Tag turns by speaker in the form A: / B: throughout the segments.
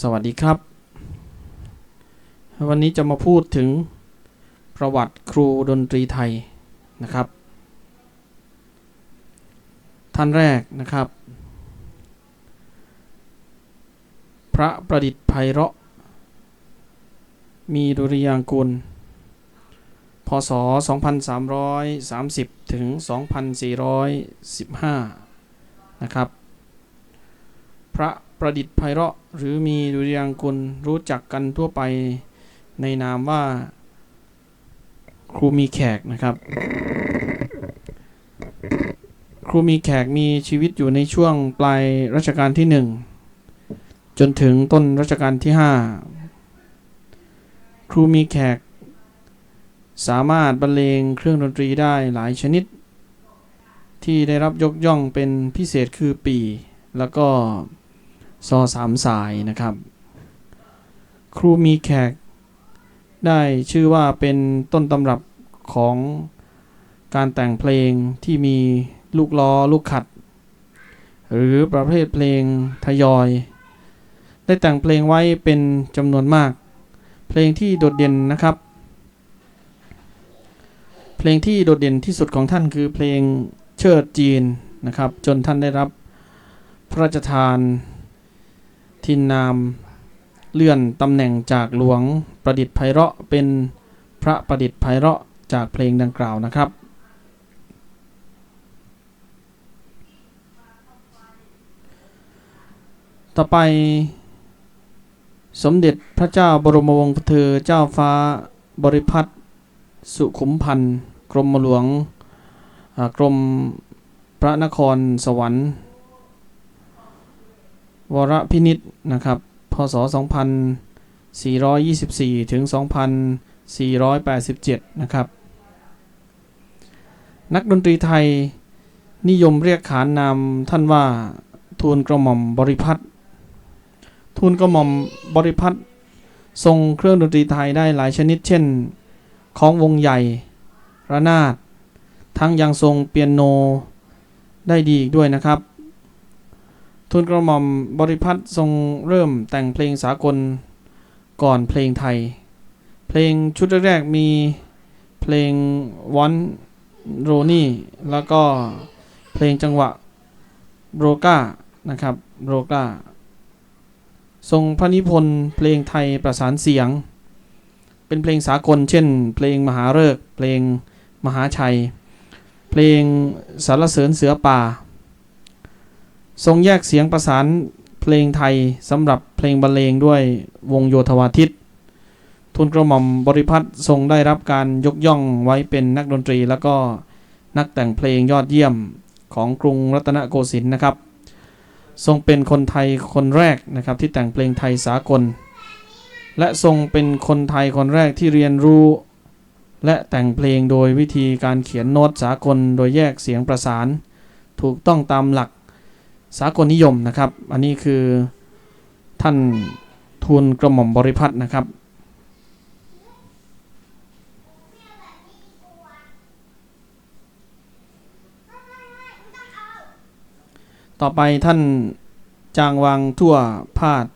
A: สวัสดีครับ วันนี้จะมาพูดถึงประวัติครูดนตรีไทยนะครับ ท่านแรกนะครับ พระประดิษฐ์ไพเราะ มีดุริยางกุล พศ 2330 ถึง 2415 นะครับ พระประดิษฐ์ไพเราะ หรือมีดุริยางกุลรู้จักกันทั่วไปในนามว่า ครูมีแขกนะครับ ครูมีแขกมีชีวิตอยู่ในช่วงปลายรัชกาลที่หนึ่งจนถึงต้นรัชกาลที่ห้าครูมีแขก สามารถบรรเลงเครื่องดนตรีได้หลายชนิด ที่ได้รับยกย่องเป็นพิเศษคือปี แล้วก็ ซอสามสายนะครับ ครูมีแขก ได้ชื่อว่าเป็นต้นตำรับของการแต่งเพลงที่มีลูกล้อลูกขัด หรือประเภทเพลงทยอย ได้แต่งเพลงไว้เป็นจำนวนมาก เพลงที่โดดเด่นนะครับ เพลงที่โดดเด่นที่สุดของท่านคือเพลงเชิดจีนนะครับ จนท่านได้รับพระราชทาน ทินนาม เลื่อนตำแหน่งจากหลวงประดิษฐ์ไพเราะเป็นพระประดิษฐ์ไพเราะจากเพลงดังกล่าวนะครับ ต่อไป สมเด็จพระเจ้าบรมวงศ์เธอเจ้าฟ้าบริพัตรสุขุมพันธ์กรมหลวงกรมพระนครสวรรค์ วรพินิษนะครับ พศ 2424 ถึง 2487 นะครับ นักดนตรีไทยนิยมเรียกขานนามท่านว่าทูลกระหม่อมบริพัตรทูลกระหม่อมบริพัตรทรงเครื่องดนตรีไทยได้หลายชนิดเช่น ของวงใหญ่ ระนาด ทั้งยังทรงเปียโนได้ดีอีกด้วยนะครับ ทูลกระหม่อมบริพัตรทรงเริ่มแต่งเพลงสากลก่อนเพลงไทย เพลงชุดแรกๆมีเพลงวันโรนี่แล้วก็เพลงจังหวะโบรก้านะครับโบรก้าทรงพระนิพนธ์เพลงไทยประสานเสียง เป็นเพลงสากล เช่น เพลงมหาฤกษ์เพลงมหาชัย เพลงสารเสริญเสือป่า ทรงแยกเสียงประสานเพลงไทยสำหรับเพลงบรรเลงด้วยวงโยธวาทิต ทุนกระหม่อมบริพัตรทรงได้รับการยกย่องไว้เป็นนักดนตรี แล้วก็นักแต่งเพลงยอดเยี่ยมของกรุงรัตนโกสินทร์นะครับ ทรงเป็นคนไทยคนแรกนะครับที่แต่งเพลงไทยสากล และทรงเป็นคนไทยคนแรกที่เรียนรู้ และแต่งเพลงโดยวิธีการเขียนโน้ตสากล โดยแยกเสียงประสาน ถูกต้องตามหลัก สากลนิยมนะครับ อันนี้คือท่านทูลกระหม่อมบริพัตรนะครับ ต่อไปท่านจางวางทั่วพาด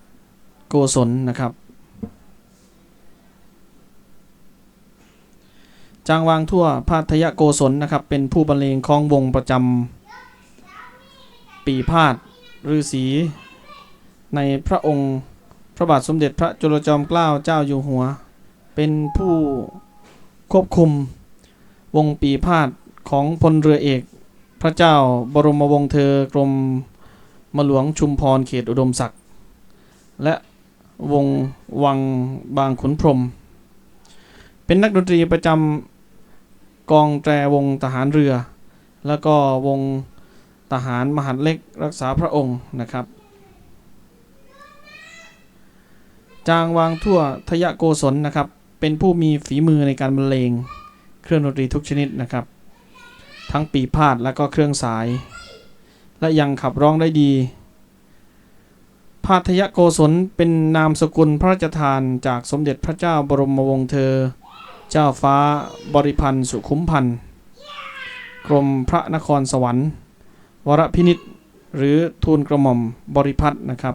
A: โกศลนะครับ จางวางทั่วพาทยโกศลนะครับ เป็นผู้บรรเลงของวงประจำ ปีพาดฤาษีในพระองค์พระบาทสมเด็จพระจุลจอมเกล้าเจ้าอยู่หัว เป็นผู้ควบคุมวงปีพาดของพลเรือเอก พระเจ้าบรมวงศ์เธอกรมมหลวงชุมพรเขตอุดมศักดิ์และวงวังบางขุนพรม เป็นนักดนตรีประจำกองแตรวงทหารเรือ แล้วก็วง ทหารมหาดเล็กรักษาพระองค์นะครับ จางวางทั่วทยะโกศลนะครับ เป็นผู้มีฝีมือในการบรรเลงเครื่องดนตรีทุกชนิดนะครับ ทั้งปีพาดและก็เครื่องสาย และยังขับร้องได้ดีพาทยโกศลเป็นนามสกุลพระราชทานจากสมเด็จพระเจ้าบรมวงศ์เธอ เจ้าฟ้าบริพันธ์สุขุมพันธ์กรมพระนครสวรรค์ วรพินิษหรือทูลกระหม่อมบริพัตรนะครับ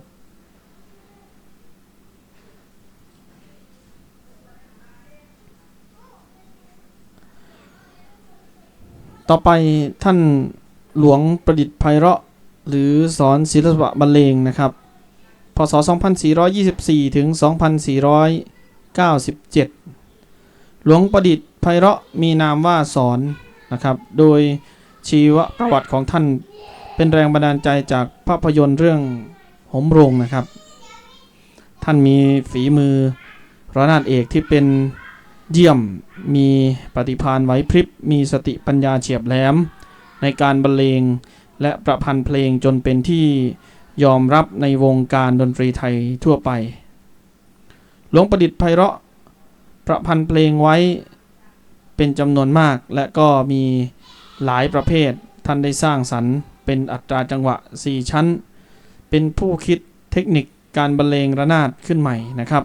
A: ต่อไปท่านหลวงประดิษฐ์ไพเราะ หรือสอนศิลปะบรรเลงนะครับ พศ 2424 ถึง 2497 หลวงประดิษฐ์ไพเราะมีนามว่าสอนนะครับ โดย ชีวประวัติของท่านเป็นแรงบันดาลใจจากภาพยนตร์เรื่องหมโรงนะครับ ท่านมีฝีมือระนาดเอกที่เป็นเยี่ยมมีปฏิภาณไหวพริบมีสติปัญญาเฉียบแหลม ในการบรรเลงและประพันธ์เพลงจนเป็นที่ยอมรับในวงการดนตรีไทยทั่วไป หลวงประดิษฐ์ไพเราะประพันธ์เพลงไว้เป็นจำนวนมากและก็มี หลายประเภท ท่านได้สร้างสรรค์ เป็นอัตราจังหวะ 4 ชั้น เป็นผู้คิดเทคนิคการบรรเลงระนาดขึ้นใหม่นะครับ